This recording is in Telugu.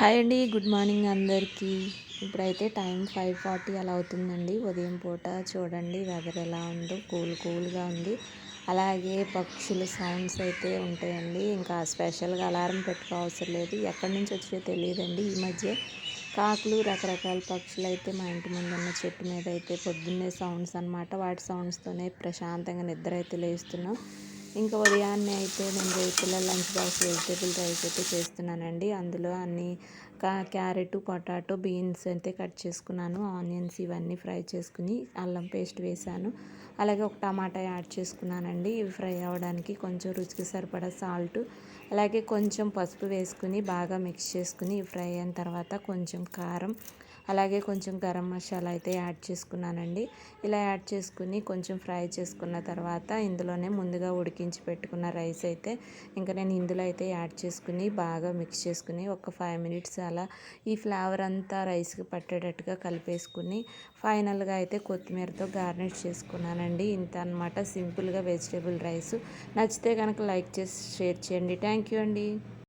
హాయ్ అండి గుడ్ మార్నింగ్ అందరికీ. ఇప్పుడైతే టైం ఫైవ్ ఫార్టీ అలా అవుతుందండి. ఉదయం పూట చూడండి వెదర్ ఎలా ఉందో కూల్ కూల్గా ఉంది. అలాగే పక్షుల సౌండ్స్ అయితే ఉంటాయండి. ఇంకా స్పెషల్గా అలారం పెట్టుకోవసరం లేదు. ఎక్కడి నుంచి వచ్చాయో తెలియదండి ఈ మధ్య. కాకులు రకరకాల పక్షులు అయితే మా ఇంటి ముందు ఉన్న చెట్టు మీద అయితే పొద్దున్నే సౌండ్స్ అనమాట వాటి సౌండ్స్తోనే ప్రశాంతంగా నిద్ర అయితే లేస్తున్నాం. ఇంకా ఉదయాన్నే అయితే నేను రేపుల లంచ్ బాక్స్ వెజిటేబుల్ రైస్ అయితే చేస్తున్నానండి. అందులో అన్ని క్యారెట్ పొటాటో బీన్స్ అయితే కట్ చేసుకున్నాను. ఆనియన్స్ ఇవన్నీ ఫ్రై చేసుకుని అల్లం పేస్ట్ వేసాను. అలాగే ఒక టమాటా యాడ్ చేసుకున్నానండి. ఇవి ఫ్రై అవ్వడానికి కొంచెం రుచికి సరిపడా సాల్ట్ అలాగే కొంచెం పసుపు వేసుకుని బాగా మిక్స్ చేసుకుని ఫ్రై అయిన తర్వాత కొంచెం కారం అలాగే కొంచెం గరం మసాలా అయితే యాడ్ చేసుకున్నానండి. ఇలా యాడ్ చేసుకుని కొంచెం ఫ్రై చేసుకున్న తర్వాత ఇందులోనే ముందుగా ఉడికించి పెట్టుకున్న రైస్ అయితే ఇంకా నేను ఇందులో అయితే యాడ్ చేసుకుని బాగా మిక్స్ చేసుకుని ఒక ఫైవ్ మినిట్స్ అలా ఈ ఫ్లేవర్ అంతా రైస్కి పట్టేటట్టుగా కలిపేసుకుని ఫైనల్గా అయితే కొత్తిమీరతో గార్నిష్ చేసుకున్నానండి. ఇంత అనమాట సింపుల్గా వెజిటేబుల్ రైస్ నచ్చితే కనుక లైక్ చేసి షేర్ చేయండి. థ్యాంక్ యూ అండి.